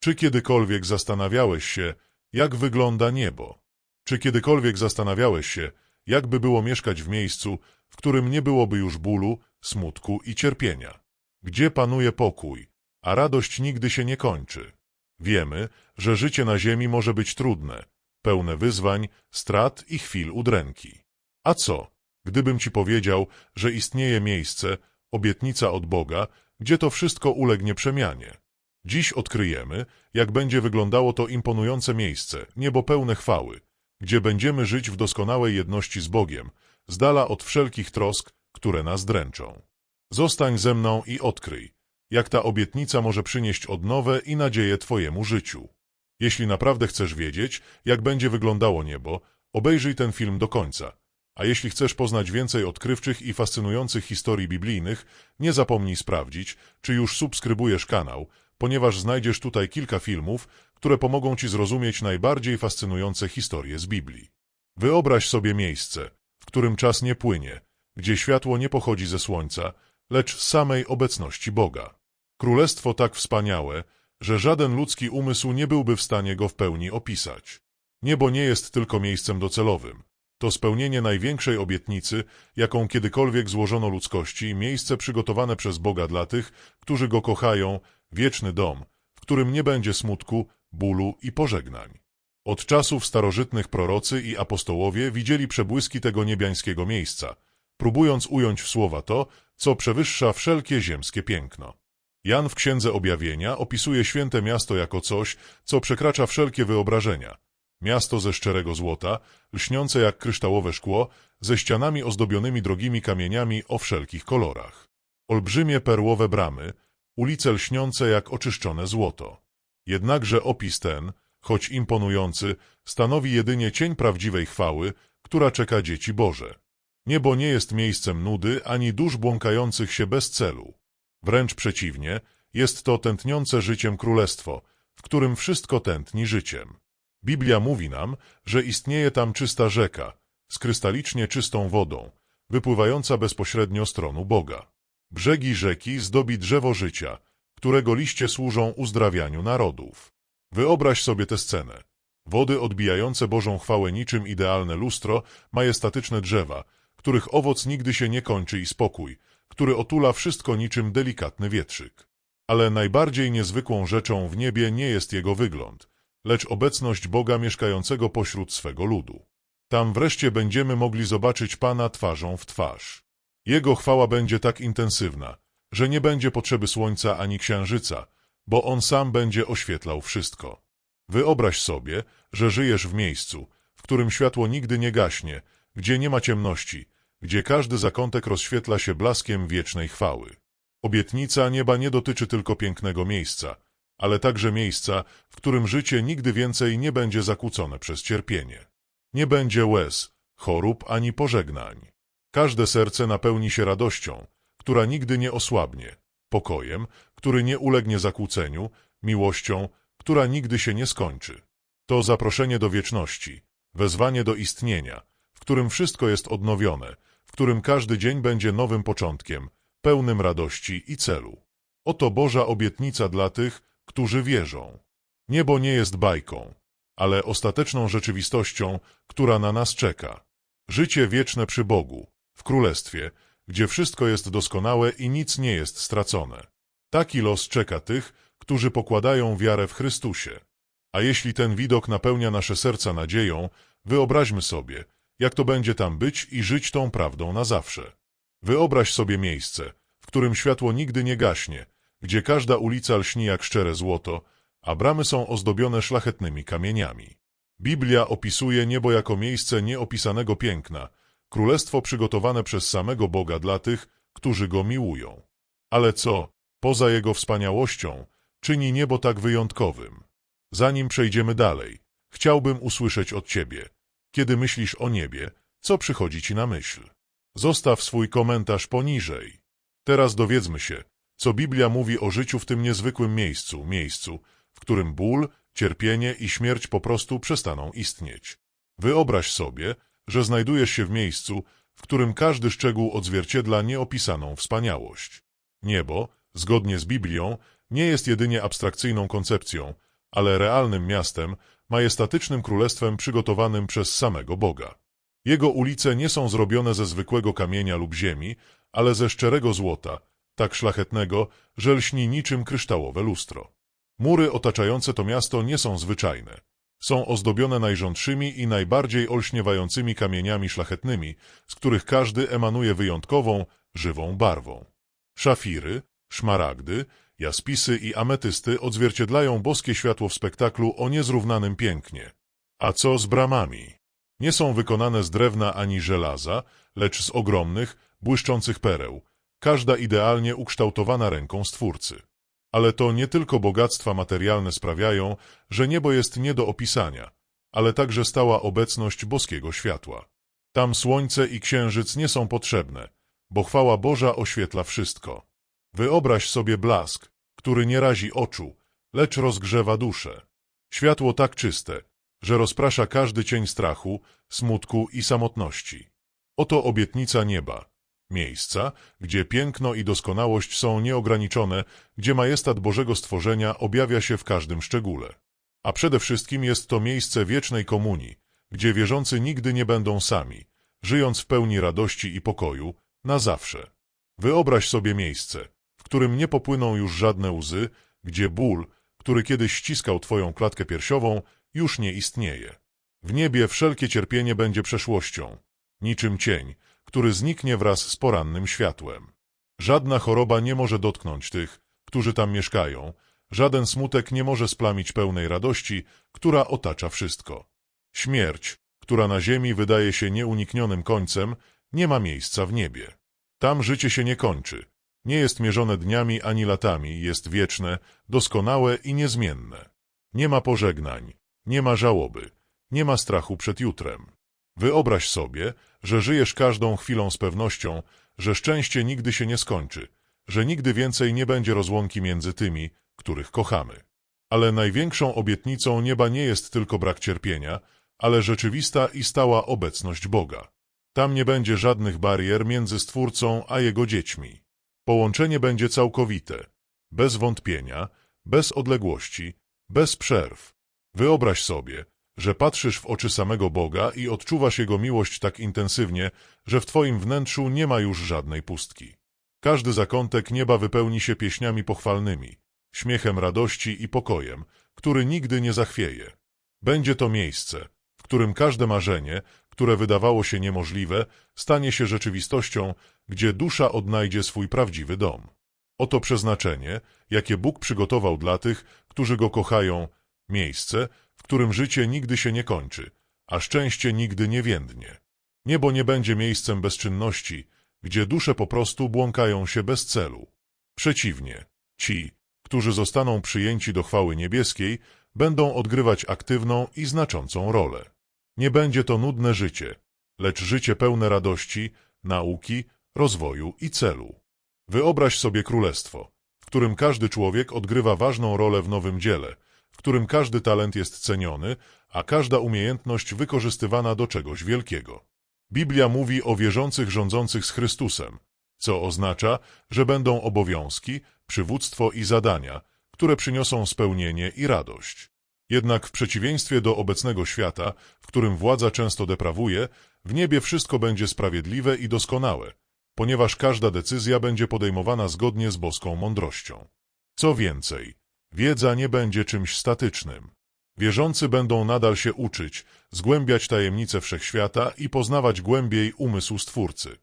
Czy kiedykolwiek zastanawiałeś się, jak wygląda niebo? Czy kiedykolwiek zastanawiałeś się, jakby było mieszkać w miejscu, w którym nie byłoby już bólu, smutku i cierpienia? Gdzie panuje pokój, a radość nigdy się nie kończy? Wiemy, że życie na ziemi może być trudne, pełne wyzwań, strat i chwil udręki. A co, gdybym ci powiedział, że istnieje miejsce, obietnica od Boga, gdzie to wszystko ulegnie przemianie? Dziś odkryjemy, jak będzie wyglądało to imponujące miejsce, niebo pełne chwały, gdzie będziemy żyć w doskonałej jedności z Bogiem, z dala od wszelkich trosk, które nas dręczą. Zostań ze mną i odkryj, jak ta obietnica może przynieść odnowę i nadzieję Twojemu życiu. Jeśli naprawdę chcesz wiedzieć, jak będzie wyglądało niebo, obejrzyj ten film do końca. A jeśli chcesz poznać więcej odkrywczych i fascynujących historii biblijnych, nie zapomnij sprawdzić, czy już subskrybujesz kanał, ponieważ znajdziesz tutaj kilka filmów, które pomogą Ci zrozumieć najbardziej fascynujące historie z Biblii. Wyobraź sobie miejsce, w którym czas nie płynie, gdzie światło nie pochodzi ze słońca, lecz z samej obecności Boga. Królestwo tak wspaniałe, że żaden ludzki umysł nie byłby w stanie go w pełni opisać. Niebo nie jest tylko miejscem docelowym. To spełnienie największej obietnicy, jaką kiedykolwiek złożono ludzkości, miejsce przygotowane przez Boga dla tych, którzy Go kochają, wieczny dom, w którym nie będzie smutku, bólu i pożegnań. Od czasów starożytnych prorocy i apostołowie widzieli przebłyski tego niebiańskiego miejsca, próbując ująć w słowa to, co przewyższa wszelkie ziemskie piękno. Jan w Księdze Objawienia opisuje święte miasto jako coś, co przekracza wszelkie wyobrażenia. Miasto ze szczerego złota, lśniące jak kryształowe szkło, ze ścianami ozdobionymi drogimi kamieniami o wszelkich kolorach. Olbrzymie perłowe bramy, ulice lśniące jak oczyszczone złoto. Jednakże opis ten, choć imponujący, stanowi jedynie cień prawdziwej chwały, która czeka dzieci Boże. Niebo nie jest miejscem nudy ani dusz błąkających się bez celu. Wręcz przeciwnie, jest to tętniące życiem królestwo, w którym wszystko tętni życiem. Biblia mówi nam, że istnieje tam czysta rzeka, z krystalicznie czystą wodą, wypływająca bezpośrednio z tronu Boga. Brzegi rzeki zdobi drzewo życia, którego liście służą uzdrawianiu narodów. Wyobraź sobie tę scenę. Wody odbijające Bożą chwałę niczym idealne lustro, majestatyczne drzewa, których owoc nigdy się nie kończy i spokój, który otula wszystko niczym delikatny wietrzyk. Ale najbardziej niezwykłą rzeczą w niebie nie jest jego wygląd, lecz obecność Boga mieszkającego pośród swego ludu. Tam wreszcie będziemy mogli zobaczyć Pana twarzą w twarz. Jego chwała będzie tak intensywna, że nie będzie potrzeby słońca ani księżyca, bo On sam będzie oświetlał wszystko. Wyobraź sobie, że żyjesz w miejscu, w którym światło nigdy nie gaśnie, gdzie nie ma ciemności, gdzie każdy zakątek rozświetla się blaskiem wiecznej chwały. Obietnica nieba nie dotyczy tylko pięknego miejsca, ale także miejsca, w którym życie nigdy więcej nie będzie zakłócone przez cierpienie. Nie będzie łez, chorób ani pożegnań. Każde serce napełni się radością, która nigdy nie osłabnie, pokojem, który nie ulegnie zakłóceniu, miłością, która nigdy się nie skończy. To zaproszenie do wieczności, wezwanie do istnienia, w którym wszystko jest odnowione, w którym każdy dzień będzie nowym początkiem, pełnym radości i celu. Oto Boża obietnica dla tych, którzy wierzą. Niebo nie jest bajką, ale ostateczną rzeczywistością, która na nas czeka. Życie wieczne przy Bogu, w Królestwie, gdzie wszystko jest doskonałe i nic nie jest stracone. Taki los czeka tych, którzy pokładają wiarę w Chrystusie. A jeśli ten widok napełnia nasze serca nadzieją, wyobraźmy sobie, jak to będzie tam być i żyć tą prawdą na zawsze. Wyobraź sobie miejsce, w którym światło nigdy nie gaśnie, gdzie każda ulica lśni jak szczere złoto, a bramy są ozdobione szlachetnymi kamieniami. Biblia opisuje niebo jako miejsce nieopisanego piękna, królestwo przygotowane przez samego Boga dla tych, którzy Go miłują. Ale co, poza Jego wspaniałością, czyni niebo tak wyjątkowym? Zanim przejdziemy dalej, chciałbym usłyszeć od Ciebie, kiedy myślisz o niebie, co przychodzi Ci na myśl? Zostaw swój komentarz poniżej. Teraz dowiedzmy się, co Biblia mówi o życiu w tym niezwykłym miejscu, miejscu, w którym ból, cierpienie i śmierć po prostu przestaną istnieć. Wyobraź sobie, że znajdujesz się w miejscu, w którym każdy szczegół odzwierciedla nieopisaną wspaniałość. Niebo, zgodnie z Biblią, nie jest jedynie abstrakcyjną koncepcją, ale realnym miastem, majestatycznym królestwem przygotowanym przez samego Boga. Jego ulice nie są zrobione ze zwykłego kamienia lub ziemi, ale ze szczerego złota, tak szlachetnego, że lśni niczym kryształowe lustro. Mury otaczające to miasto nie są zwyczajne. Są ozdobione najrządszymi i najbardziej olśniewającymi kamieniami szlachetnymi, z których każdy emanuje wyjątkową, żywą barwą. Szafiry, szmaragdy, jaspisy i ametysty odzwierciedlają boskie światło w spektaklu o niezrównanym pięknie. A co z bramami? Nie są wykonane z drewna ani żelaza, lecz z ogromnych, błyszczących pereł, każda idealnie ukształtowana ręką Stwórcy. Ale to nie tylko bogactwa materialne sprawiają, że niebo jest nie do opisania, ale także stała obecność boskiego światła. Tam słońce i księżyc nie są potrzebne, bo chwała Boża oświetla wszystko. Wyobraź sobie blask, który nie razi oczu, lecz rozgrzewa duszę. Światło tak czyste, że rozprasza każdy cień strachu, smutku i samotności. Oto obietnica nieba, miejsca, gdzie piękno i doskonałość są nieograniczone, gdzie majestat Bożego stworzenia objawia się w każdym szczególe. A przede wszystkim jest to miejsce wiecznej komunii, gdzie wierzący nigdy nie będą sami, żyjąc w pełni radości i pokoju, na zawsze. Wyobraź sobie miejsce, w którym nie popłyną już żadne łzy, gdzie ból, który kiedyś ściskał twoją klatkę piersiową, już nie istnieje. W niebie wszelkie cierpienie będzie przeszłością, niczym cień, który zniknie wraz z porannym światłem. Żadna choroba nie może dotknąć tych, którzy tam mieszkają, żaden smutek nie może splamić pełnej radości, która otacza wszystko. Śmierć, która na ziemi wydaje się nieuniknionym końcem, nie ma miejsca w niebie. Tam życie się nie kończy, nie jest mierzone dniami ani latami, jest wieczne, doskonałe i niezmienne. Nie ma pożegnań, nie ma żałoby, nie ma strachu przed jutrem. Wyobraź sobie, że żyjesz każdą chwilą z pewnością, że szczęście nigdy się nie skończy, że nigdy więcej nie będzie rozłąki między tymi, których kochamy. Ale największą obietnicą nieba nie jest tylko brak cierpienia, ale rzeczywista i stała obecność Boga. Tam nie będzie żadnych barier między Stwórcą a Jego dziećmi. Połączenie będzie całkowite, bez wątpienia, bez odległości, bez przerw. Wyobraź sobie, że patrzysz w oczy samego Boga i odczuwasz Jego miłość tak intensywnie, że w Twoim wnętrzu nie ma już żadnej pustki. Każdy zakątek nieba wypełni się pieśniami pochwalnymi, śmiechem radości i pokojem, który nigdy nie zachwieje. Będzie to miejsce, w którym każde marzenie, które wydawało się niemożliwe, stanie się rzeczywistością, gdzie dusza odnajdzie swój prawdziwy dom. Oto przeznaczenie, jakie Bóg przygotował dla tych, którzy Go kochają, miejsce, w którym życie nigdy się nie kończy, a szczęście nigdy nie więdnie. Niebo nie będzie miejscem bezczynności, gdzie dusze po prostu błąkają się bez celu. Przeciwnie, ci, którzy zostaną przyjęci do chwały niebieskiej, będą odgrywać aktywną i znaczącą rolę. Nie będzie to nudne życie, lecz życie pełne radości, nauki, rozwoju i celu. Wyobraź sobie królestwo, w którym każdy człowiek odgrywa ważną rolę w nowym dziele, którym każdy talent jest ceniony, a każda umiejętność wykorzystywana do czegoś wielkiego. Biblia mówi o wierzących rządzących z Chrystusem, co oznacza, że będą obowiązki, przywództwo i zadania, które przyniosą spełnienie i radość. Jednak w przeciwieństwie do obecnego świata, w którym władza często deprawuje, w niebie wszystko będzie sprawiedliwe i doskonałe, ponieważ każda decyzja będzie podejmowana zgodnie z boską mądrością. Co więcej, wiedza nie będzie czymś statycznym. Wierzący będą nadal się uczyć, zgłębiać tajemnice wszechświata i poznawać głębiej umysł Stwórcy.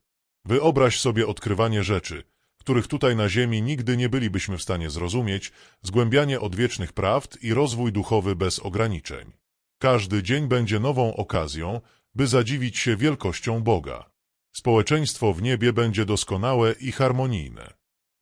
Wyobraź sobie odkrywanie rzeczy, których tutaj na ziemi nigdy nie bylibyśmy w stanie zrozumieć, zgłębianie odwiecznych prawd i rozwój duchowy bez ograniczeń. Każdy dzień będzie nową okazją, by zadziwić się wielkością Boga. Społeczeństwo w niebie będzie doskonałe i harmonijne.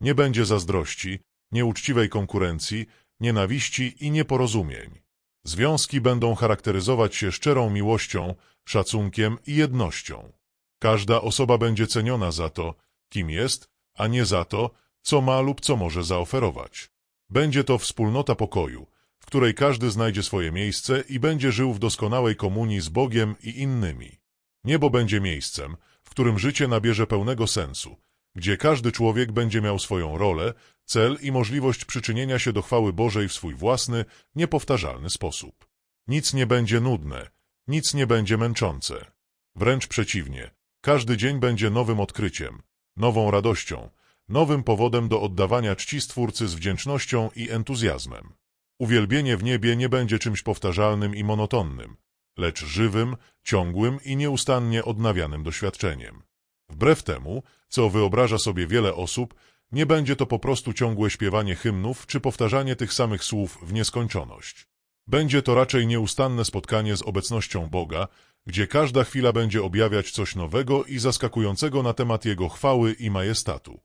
Nie będzie zazdrości, nieuczciwej konkurencji, nienawiści i nieporozumień. Związki będą charakteryzować się szczerą miłością, szacunkiem i jednością. Każda osoba będzie ceniona za to, kim jest, a nie za to, co ma lub co może zaoferować. Będzie to wspólnota pokoju, w której każdy znajdzie swoje miejsce i będzie żył w doskonałej komunii z Bogiem i innymi. Niebo będzie miejscem, w którym życie nabierze pełnego sensu, gdzie każdy człowiek będzie miał swoją rolę, cel i możliwość przyczynienia się do chwały Bożej w swój własny, niepowtarzalny sposób. Nic nie będzie nudne, nic nie będzie męczące. Wręcz przeciwnie, każdy dzień będzie nowym odkryciem, nową radością, nowym powodem do oddawania czci Stwórcy z wdzięcznością i entuzjazmem. Uwielbienie w niebie nie będzie czymś powtarzalnym i monotonnym, lecz żywym, ciągłym i nieustannie odnawianym doświadczeniem. Wbrew temu, co wyobraża sobie wiele osób, nie będzie to po prostu ciągłe śpiewanie hymnów czy powtarzanie tych samych słów w nieskończoność. Będzie to raczej nieustanne spotkanie z obecnością Boga, gdzie każda chwila będzie objawiać coś nowego i zaskakującego na temat Jego chwały i majestatu.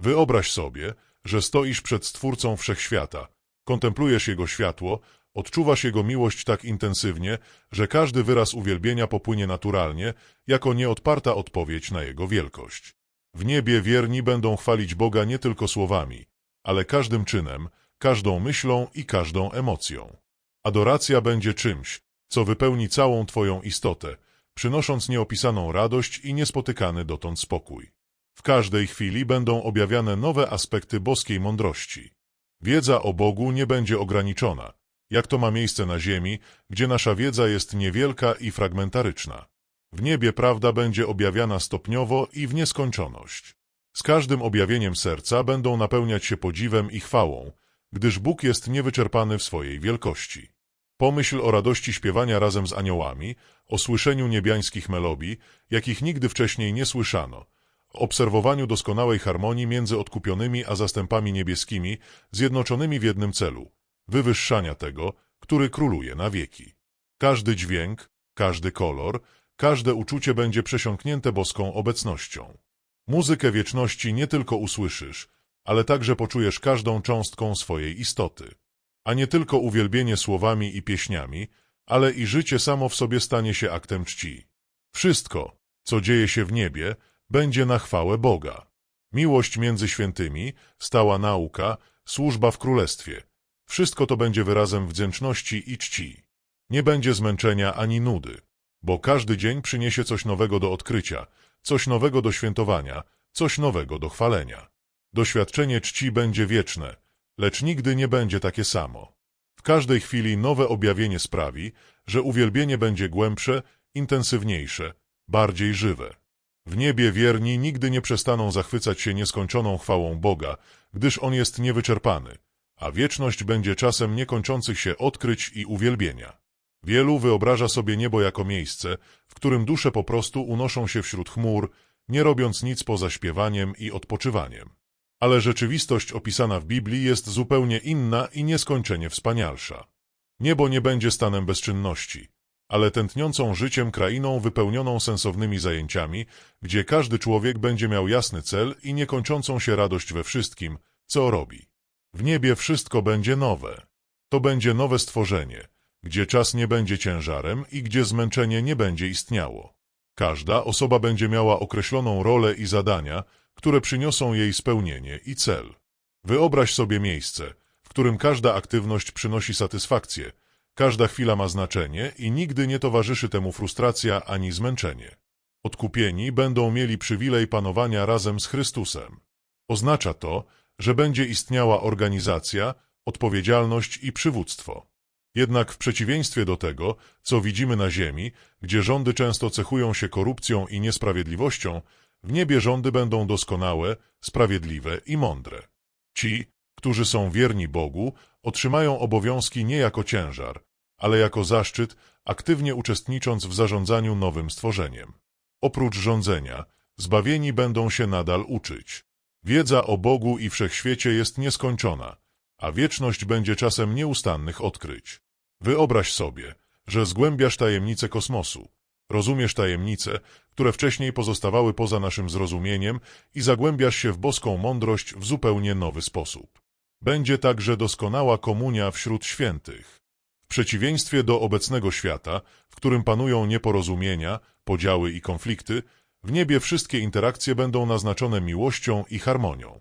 Wyobraź sobie, że stoisz przed Stwórcą Wszechświata, kontemplujesz Jego światło, odczuwasz Jego miłość tak intensywnie, że każdy wyraz uwielbienia popłynie naturalnie, jako nieodparta odpowiedź na Jego wielkość. W niebie wierni będą chwalić Boga nie tylko słowami, ale każdym czynem, każdą myślą i każdą emocją. Adoracja będzie czymś, co wypełni całą Twoją istotę, przynosząc nieopisaną radość i niespotykany dotąd spokój. W każdej chwili będą objawiane nowe aspekty boskiej mądrości. Wiedza o Bogu nie będzie ograniczona, jak to ma miejsce na ziemi, gdzie nasza wiedza jest niewielka i fragmentaryczna. W niebie prawda będzie objawiana stopniowo i w nieskończoność. Z każdym objawieniem serca będą napełniać się podziwem i chwałą, gdyż Bóg jest niewyczerpany w swojej wielkości. Pomyśl o radości śpiewania razem z aniołami, o słyszeniu niebiańskich melodii, jakich nigdy wcześniej nie słyszano, o obserwowaniu doskonałej harmonii między odkupionymi a zastępami niebieskimi, zjednoczonymi w jednym celu wywyższania tego, który króluje na wieki. Każdy dźwięk, każdy kolor, każde uczucie będzie przesiąknięte boską obecnością. Muzykę wieczności nie tylko usłyszysz, ale także poczujesz każdą cząstką swojej istoty. A nie tylko uwielbienie słowami i pieśniami, ale i życie samo w sobie stanie się aktem czci. Wszystko, co dzieje się w niebie, będzie na chwałę Boga. Miłość między świętymi, stała nauka, służba w królestwie. Wszystko to będzie wyrazem wdzięczności i czci. Nie będzie zmęczenia ani nudy, bo każdy dzień przyniesie coś nowego do odkrycia, coś nowego do świętowania, coś nowego do chwalenia. Doświadczenie czci będzie wieczne, lecz nigdy nie będzie takie samo. W każdej chwili nowe objawienie sprawi, że uwielbienie będzie głębsze, intensywniejsze, bardziej żywe. W niebie wierni nigdy nie przestaną zachwycać się nieskończoną chwałą Boga, gdyż On jest niewyczerpany, a wieczność będzie czasem niekończących się odkryć i uwielbienia. Wielu wyobraża sobie niebo jako miejsce, w którym dusze po prostu unoszą się wśród chmur, nie robiąc nic poza śpiewaniem i odpoczywaniem. Ale rzeczywistość opisana w Biblii jest zupełnie inna i nieskończenie wspanialsza. Niebo nie będzie stanem bezczynności, ale tętniącą życiem krainą wypełnioną sensownymi zajęciami, gdzie każdy człowiek będzie miał jasny cel i niekończącą się radość we wszystkim, co robi. W niebie wszystko będzie nowe. To będzie nowe stworzenie, gdzie czas nie będzie ciężarem i gdzie zmęczenie nie będzie istniało. Każda osoba będzie miała określoną rolę i zadania, które przyniosą jej spełnienie i cel. Wyobraź sobie miejsce, w którym każda aktywność przynosi satysfakcję, każda chwila ma znaczenie i nigdy nie towarzyszy temu frustracja ani zmęczenie. Odkupieni będą mieli przywilej panowania razem z Chrystusem. Oznacza to, że będzie istniała organizacja, odpowiedzialność i przywództwo. Jednak w przeciwieństwie do tego, co widzimy na ziemi, gdzie rządy często cechują się korupcją i niesprawiedliwością, w niebie rządy będą doskonałe, sprawiedliwe i mądre. Ci, którzy są wierni Bogu, otrzymają obowiązki nie jako ciężar, ale jako zaszczyt, aktywnie uczestnicząc w zarządzaniu nowym stworzeniem. Oprócz rządzenia, zbawieni będą się nadal uczyć. Wiedza o Bogu i wszechświecie jest nieskończona, a wieczność będzie czasem nieustannych odkryć. Wyobraź sobie, że zgłębiasz tajemnice kosmosu, rozumiesz tajemnice, które wcześniej pozostawały poza naszym zrozumieniem i zagłębiasz się w boską mądrość w zupełnie nowy sposób. Będzie także doskonała komunia wśród świętych. W przeciwieństwie do obecnego świata, w którym panują nieporozumienia, podziały i konflikty, w niebie wszystkie interakcje będą naznaczone miłością i harmonią.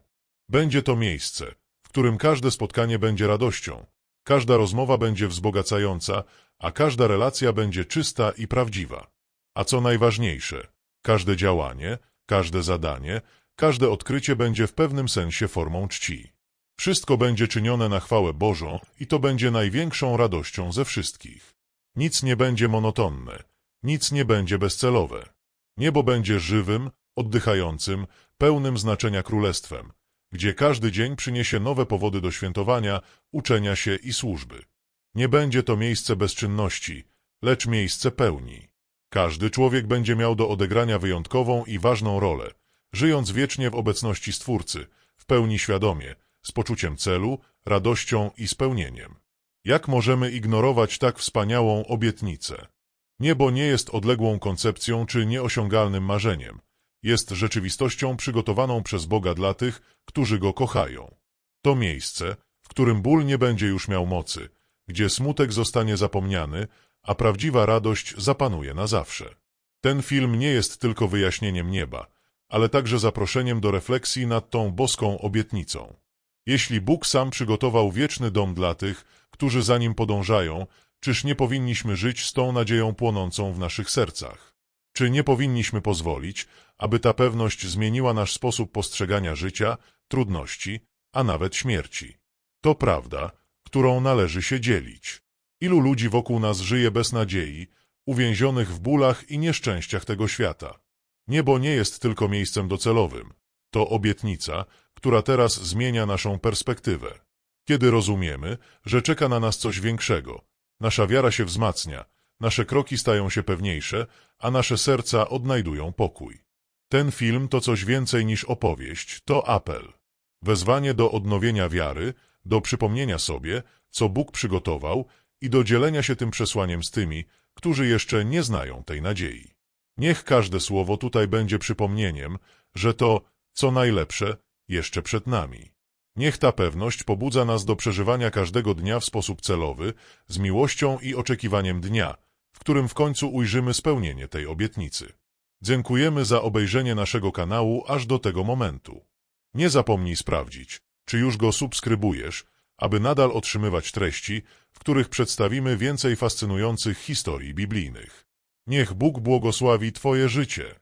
Będzie to miejsce, w którym każde spotkanie będzie radością, każda rozmowa będzie wzbogacająca, a każda relacja będzie czysta i prawdziwa. A co najważniejsze, każde działanie, każde zadanie, Każde odkrycie będzie w pewnym sensie formą czci. Wszystko będzie czynione na chwałę Bożą i to będzie największą radością ze wszystkich. Nic nie będzie monotonne, nic nie będzie bezcelowe. Niebo będzie żywym, oddychającym, pełnym znaczenia królestwem, gdzie każdy dzień przyniesie nowe powody do świętowania, uczenia się i służby. Nie będzie to miejsce bezczynności, lecz miejsce pełni. Każdy człowiek będzie miał do odegrania wyjątkową i ważną rolę, żyjąc wiecznie w obecności Stwórcy, w pełni świadomie, z poczuciem celu, radością i spełnieniem. Jak możemy ignorować tak wspaniałą obietnicę? Niebo nie jest odległą koncepcją czy nieosiągalnym marzeniem. Jest rzeczywistością przygotowaną przez Boga dla tych, którzy Go kochają. To miejsce, w którym ból nie będzie już miał mocy, gdzie smutek zostanie zapomniany, a prawdziwa radość zapanuje na zawsze. Ten film nie jest tylko wyjaśnieniem nieba, ale także zaproszeniem do refleksji nad tą boską obietnicą. Jeśli Bóg sam przygotował wieczny dom dla tych, którzy za nim podążają, czyż nie powinniśmy żyć z tą nadzieją płonącą w naszych sercach? Czy nie powinniśmy pozwolić, aby ta pewność zmieniła nasz sposób postrzegania życia, trudności, a nawet śmierci? To prawda, którą należy się dzielić. Ilu ludzi wokół nas żyje bez nadziei, uwięzionych w bólach i nieszczęściach tego świata? Niebo nie jest tylko miejscem docelowym. To obietnica, która teraz zmienia naszą perspektywę. Kiedy rozumiemy, że czeka na nas coś większego, nasza wiara się wzmacnia, nasze kroki stają się pewniejsze, a nasze serca odnajdują pokój. Ten film to coś więcej niż opowieść, to apel. Wezwanie do odnowienia wiary, do przypomnienia sobie, co Bóg przygotował i do dzielenia się tym przesłaniem z tymi, którzy jeszcze nie znają tej nadziei. Niech każde słowo tutaj będzie przypomnieniem, że to, co najlepsze, jeszcze przed nami. Niech ta pewność pobudza nas do przeżywania każdego dnia w sposób celowy, z miłością i oczekiwaniem dnia, w którym w końcu ujrzymy spełnienie tej obietnicy. Dziękujemy za obejrzenie naszego kanału aż do tego momentu. Nie zapomnij sprawdzić, czy już go subskrybujesz, aby nadal otrzymywać treści, w których przedstawimy więcej fascynujących historii biblijnych. Niech Bóg błogosławi Twoje życie.